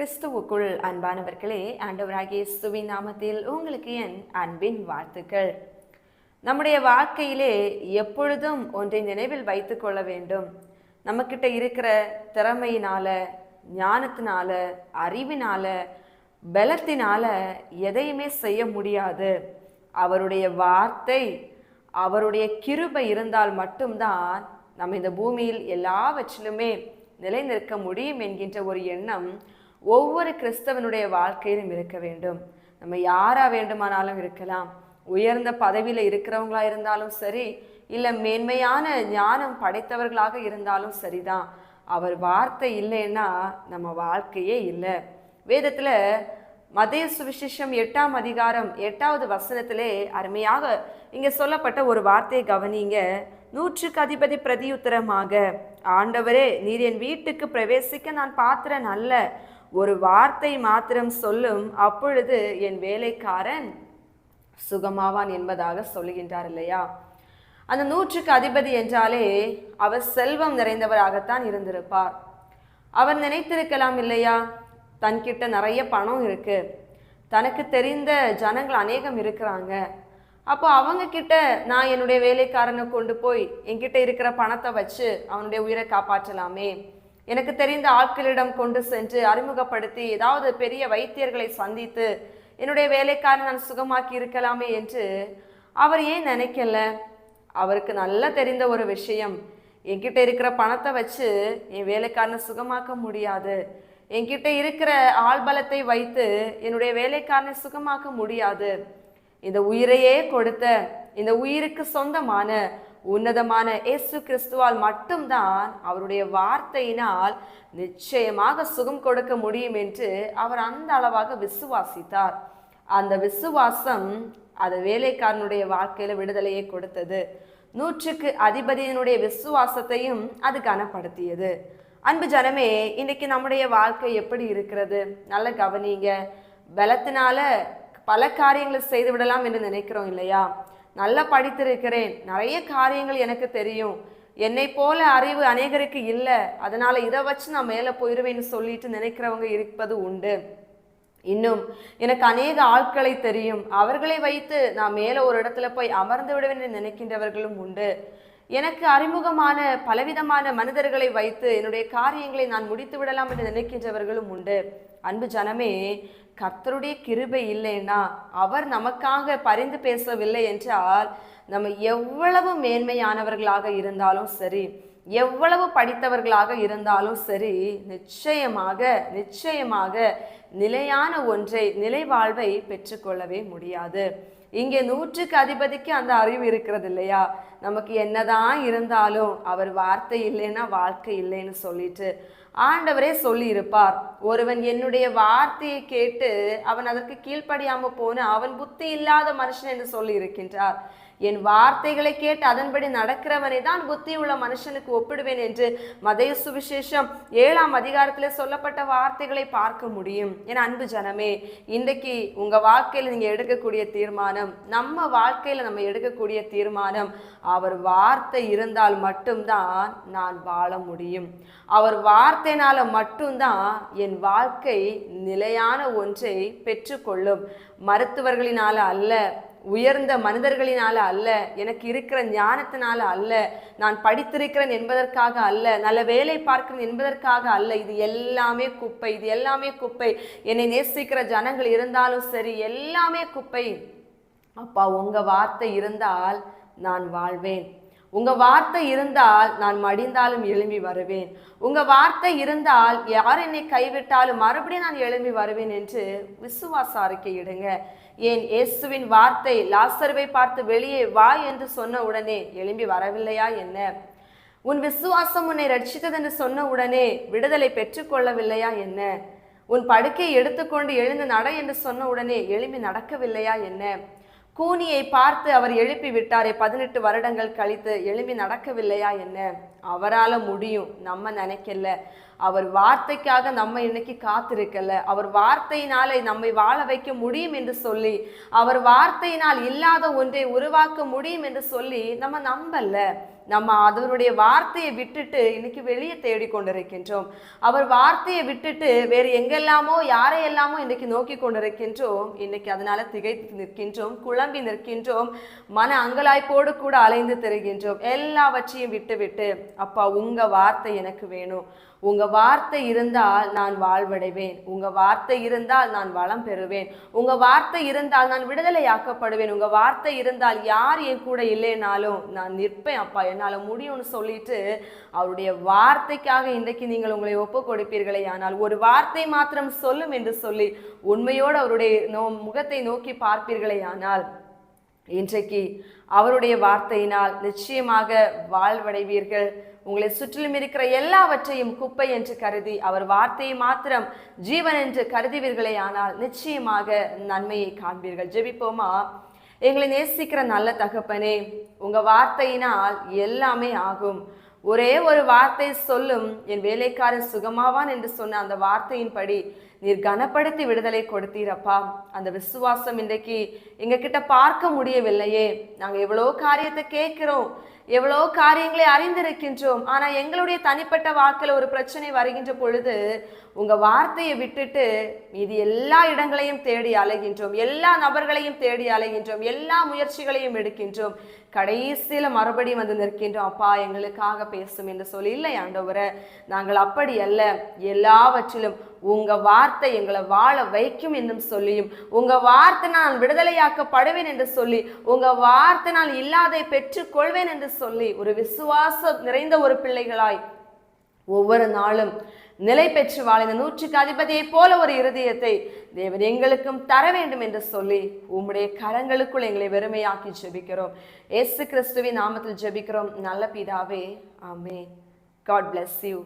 கிறிஸ்துவுக்குள் அன்பானவர்களே ஆண்டவராகிய இயேசுவின் நாமத்தில் உங்களுக்கு என் அன்பின் வாழ்த்துக்கள். நம்முடைய வாழ்க்கையிலே எப்பொழுதும் ஒன்றை நினைவில் வைத்து கொள்ள வேண்டும். நம்மக்கிட்ட இருக்கிற திறமையினால ஞானத்தினால அறிவினால பலத்தினால எதையுமே செய்ய முடியாது. அவருடைய வார்த்தை அவருடைய கிருபை இருந்தால் மட்டும்தான் நம்ம இந்த பூமியில் எல்லாவற்றிலுமே நிலைநிற்க முடியும் என்கின்ற ஒரு எண்ணம் ஒவ்வொரு கிறிஸ்தவனுடைய வாழ்க்கையிலும் இருக்க வேண்டும். நம்ம யாராக வேண்டுமானாலும் இருக்கலாம். உயர்ந்த பதவியில் இருக்கிறவங்களா இருந்தாலும் சரி இல்லை மேன்மையான ஞானம் படைத்தவர்களாக இருந்தாலும் சரிதான். அவர் வார்த்தை இல்லைன்னா நம்ம வாழ்க்கையே இல்லை. வேதத்தில் மதய சுவிசேஷம் எட்டாம் அதிகாரம் எட்டாவது வசனத்திலே அருமையாக இங்கே சொல்லப்பட்ட ஒரு வார்த்தையை கவனிங்க. நூற்றுக்கு அதிபதி பிரதியுத்தரமாக ஆண்டவரே நீர் என் வீட்டுக்கு பிரவேசிக்க நான் பாத்திரன் அல்ல. ஒரு வார்த்தை மாத்திரம் சொல்லும் அப்பொழுது என் வேலைக்காரன் சுகமாவான் என்பதாக சொல்லுகின்றார் இல்லையா? அந்த நூற்றுக்கு அதிபதி என்றாலே அவர் செல்வம் நிறைந்தவராகத்தான் இருந்திருப்பார். அவர் நினைத்திருக்கலாம் இல்லையா? தன்கிட்ட நிறைய பணம் இருக்கு. தனக்கு தெரிந்த ஜனங்கள் அநேகம் இருக்கிறாங்க. அப்போ அவங்க கிட்ட நான் என்னுடைய வேலைக்காரனை கொண்டு போய் என்கிட்ட இருக்கிற பணத்தை வச்சு அவனுடைய உயிரை காப்பாற்றலாமே. எனக்கு தெரிந்த ஆட்களிடம் கொண்டு சென்று அறிமுகப்படுத்தி ஏதாவது பெரிய வைத்தியர்களை சந்தித்து என்னுடைய வேலைக்காரன் நான் சுகமாக்கி இருக்கலாமே என்று அவர் ஏன் நினைக்கல? அவருக்கு நல்லா தெரிந்த ஒரு விஷயம். என்கிட்ட இருக்கிற பணத்தை வச்சு என் வேலைக்காரனை சுகமாக்க முடியாது. என்கிட்ட இருக்கிற ஆள்பலத்தை வைத்து என்னுடைய வேலைக்காரனை சுகமாக்க முடியாது. இந்த உயிரையே கொடுத்த இந்த உயிருக்கு சொந்தமான உன்னதமான இயேசு கிறிஸ்துவால் மட்டும்தான் அவருடைய வார்த்தையினால் நிச்சயமாக சுகம் கொடுக்க முடியும் என்று அவர் அந்த அளவாக விசுவாசித்தார். அந்த விசுவாசம் அது வேலைக்காரனுடைய வாழ்க்கையில விடுதலையை கொடுத்தது. நூற்றுக்கு அதிபதியினுடைய விசுவாசத்தையும் அது கனப்படுத்தியது. அன்பு ஜனமே இன்னைக்கு நம்முடைய வாழ்க்கை எப்படி இருக்கிறது? நல்ல கவனிங்க. பலத்தினால பல காரியங்களை செய்து விடலாம் என்று நினைக்கிறோம் இல்லையா? நல்லா படித்திருக்கிறேன். நிறைய காரியங்கள் எனக்கு தெரியும். என்னை போல அறிவு அநேகருக்கு இல்லை. அதனால இதை வச்சு நான் மேலே போயிடுவேன்னு சொல்லிட்டு நினைக்கிறவங்க இருப்பது உண்டு. இன்னும் எனக்கு அநேக ஆட்களை தெரியும். அவர்களை வைத்து நான் மேலே ஒரு இடத்துல போய் அமர்ந்து விடுவேன் நினைக்கின்றவர்களும் உண்டு. எனக்கு அறிமுகமான பலவிதமான மனிதர்களை வைத்து என்னுடைய காரியங்களை நான் முடித்து விடலாம் என்று நினைக்கின்றவர்களும் உண்டு. அன்பு ஜனமே கர்த்தருடைய கிருபை இல்லைன்னா அவர் நமக்காக பரிந்து பேசவில்லை என்றால் நம்ம எவ்வளவு மேன்மையானவர்களாக இருந்தாலும் சரி எவ்வளவு படித்தவர்களாக இருந்தாலும் சரி நிச்சயமாக நிச்சயமாக நிலையான ஒன்றை நிலை வாழ்வை பெற்றுக்கொள்ளவே முடியாது. இங்கே நூற்றுக்கு அதிபதிக்கு அந்த அறிவு இருக்கிறது இல்லையா? நமக்கு என்னதான் இருந்தாலும் அவர் வார்த்தை இல்லைன்னா வாழ்க்கை இல்லைன்னு சொல்லிட்டு ஆண்டவரே சொல்லியிருப்பார். ஒருவன் என்னுடைய வார்த்தையை கேட்டு அவன் அதற்கு கீழ்ப்படியாமல் போன அவன் புத்தி இல்லாத மனுஷன் என்று சொல்லியிருக்கின்றார். என் வார்த்தைகளை கேட்டு அதன்படி நடக்கிறவனை தான் புத்தி உள்ள மனுஷனுக்கு ஒப்பிடுவேன் என்று மதய சுவிசேஷம் ஏழாம் அதிகாரத்தில் சொல்லப்பட்ட வார்த்தைகளை பார்க்க முடியும். என் அன்பு ஜனமே இன்றைக்கு உங்கள் வாழ்க்கையில் நீங்கள் எடுக்கக்கூடிய தீர்மானம் நம்ம வாழ்க்கையில் நம்ம எடுக்கக்கூடிய தீர்மானம் அவர் வார்த்தை இருந்தால் மட்டும்தான் நான் வாழ முடியும். அவர் வார்த்தைனால மட்டும்தான் என் வாழ்க்கை நிலையான ஒன்றை பெற்றுக்கொள்ளும். மருத்துவர்களினால அல்ல உயர்ந்த மனிதர்களினால அல்ல எனக்கு இருக்கிற ஞானத்தினால அல்ல நான் படித்திருக்கிறேன் என்பதற்காக அல்ல நல்ல வேலை பார்க்கிறேன் என்பதற்காக அல்ல. இது எல்லாமே குப்பை இது எல்லாமே குப்பை. என்னை நேசிக்கிற ஜனங்கள் இருந்தாலும் சரி எல்லாமே குப்பை. அப்பா உங்க வார்த்தை இருந்தால் நான் வாழ்வேன். உங்கள் வார்த்தை இருந்தால் நான் மடிந்தாலும் எழும்பி வருவேன். உங்கள் வார்த்தை இருந்தால் யார் என்னை கைவிட்டாலும் மறுபடியும் நான் எழும்பி வருவேன் என்று விசுவாச அறிக்கை இடுங்க. ஏன் இயேசுவின் வார்த்தை லாசருவை பார்த்து வெளியே வா என்று சொன்ன உடனே எழும்பி வரவில்லையா என்ன? உன் விசுவாசம் உன்னை ரட்சித்தது என்று சொன்ன உடனே விடுதலை பெற்றுக்கொள்ளவில்லையா என்ன? உன் படுக்கையை எடுத்துக்கொண்டு எழுந்து நட என்று சொன்ன உடனே எழும்பி நடக்கவில்லையா என்ன? கூனியை பார்த்து அவர் எழுப்பி விட்டாரே பதினெட்டு வருடங்கள் கழித்து எழும்பி நடக்கவில்லையா என்ன? அவரால் முடியும் நம்ம நினைக்கல. அவர் வார்த்தைக்காக நம்ம இன்னைக்கு காத்திருக்கல. அவர் வார்த்தையினாலே நம்மை வாழ வைக்க முடியும் என்று சொல்லி அவர் வார்த்தையினால் இல்லாத ஒன்றை உருவாக்க முடியும் என்று சொல்லி நம்ம நம்பல. நம்ம அதனுடைய வார்த்தையை விட்டுட்டு இன்னைக்கு வெளியே தேடிக்கொண்டிருக்கின்றோம். அவர் வார்த்தையை விட்டுட்டு வேறு எங்கெல்லாமோ யாரை எல்லாமோ இன்னைக்கு நோக்கி கொண்டிருக்கின்றோம். இன்னைக்கு அதனால திகைத்து நிற்கின்றோம் குழம்பி நிற்கின்றோம் மன அங்கலாய்ப்போடு கூட அலைந்து திரிகின்றோம். எல்லாவற்றையும் விட்டுவிட்டு அப்பா உங்க வார்த்தை எனக்கு வேணும். உங்கள் வார்த்தை இருந்தால் நான் வாழ்வடைவேன். உங்கள் வார்த்தை இருந்தால் நான் வளம் பெறுவேன். உங்கள் வார்த்தை இருந்தால் நான் விடுதலையாக்கப்படுவேன். உங்கள் வார்த்தை இருந்தால் யார் என் கூட இல்லைனாலும் நான் நிற்பேன். அப்பா என்னால் முடியும்னு சொல்லிட்டு அவருடைய வார்த்தைக்காக இன்றைக்கு நீங்கள் உங்களை ஒப்பு கொடுப்பீர்களே. ஆனால் ஒரு வார்த்தை மாத்திரம் சொல்லும் என்று சொல்லி உண்மையோடு அவருடைய நோ முகத்தை நோக்கி பார்ப்பீர்களே. ஆனால் இன்றைக்கு அவருடைய வார்த்தையினால் நிச்சயமாக வாழ்வடைவீர்கள். உங்களை சுற்றிலும் இருக்கிற எல்லாவற்றையும் குப்பை என்று கருதி அவர் வார்த்தையை மாத்திரம் ஜீவன் என்று கருதுவீர்களே ஆனால் நிச்சயமாக நன்மையை காண்பீர்கள். ஜெபிப்போமா? எங்களை நேசிக்கிற நல்ல தகப்பனே உங்க வார்த்தையினால் எல்லாமே ஆகும். ஒரே ஒரு வார்த்தை சொல்லும் என் வேலைக்காரன் சுகமாவான் என்று சொன்ன அந்த வார்த்தையின்படி நீர் கனப்படுத்தி விடுதலை கொடுத்தீரப்பா. அந்த விசுவாசம் இன்றைக்கு எங்ககிட்ட பார்க்க முடியவில்லையே. நாங்கள் எவ்வளோ காரியத்தை கேட்குறோம். எவ்வளோ காரியங்களை அறிந்திருக்கின்றோம். ஆனால் எங்களுடைய தனிப்பட்ட வாக்கில் ஒரு பிரச்சனை வருகின்ற பொழுது உங்கள் வார்த்தையை விட்டுட்டு மீதி எல்லா இடங்களையும் தேடி அலைகின்றோம். எல்லா நபர்களையும் தேடி அலைகின்றோம். எல்லா முயற்சிகளையும் எடுக்கின்றோம். கடைசியில் மறுபடியும் வந்து நிற்கின்றோம். அப்பா எங்களுக்காக பேசும் என்று சொல்லி இல்லை ஆண்டவரை நாங்கள் அப்படி அல்ல. எல்லாவற்றிலும் உங்க வார்த்தை எங்களை வாழ வைக்கும் என்றும் சொல்லியும் உங்க வார்த்தை நான் விடுதலையாக்கப்படுவேன் என்று சொல்லி உங்க வார்த்தை நான் இல்லாதை பெற்றுக்கொள்வேன் என்று சொல்லி ஒரு விசுவாசம் நிறைந்த ஒரு பிள்ளைகளாய் ஒவ்வொரு நாளும் நிலை பெற்று வாழ இந்த நூற்றுக்கு அதிபதியைப் போல ஒரு இருதயத்தை தேவன் எங்களுக்கும் தர வேண்டும் என்று சொல்லி உம்முடைய கரங்களுக்குள் எங்களை வெறுமையாக்கி ஜெபிக்கிறோம். ஏசு கிறிஸ்துவின் நாமத்தில் ஜெபிக்கிறோம். நல்ல பிதாவே ஆமே காட் பிளஸ் யூ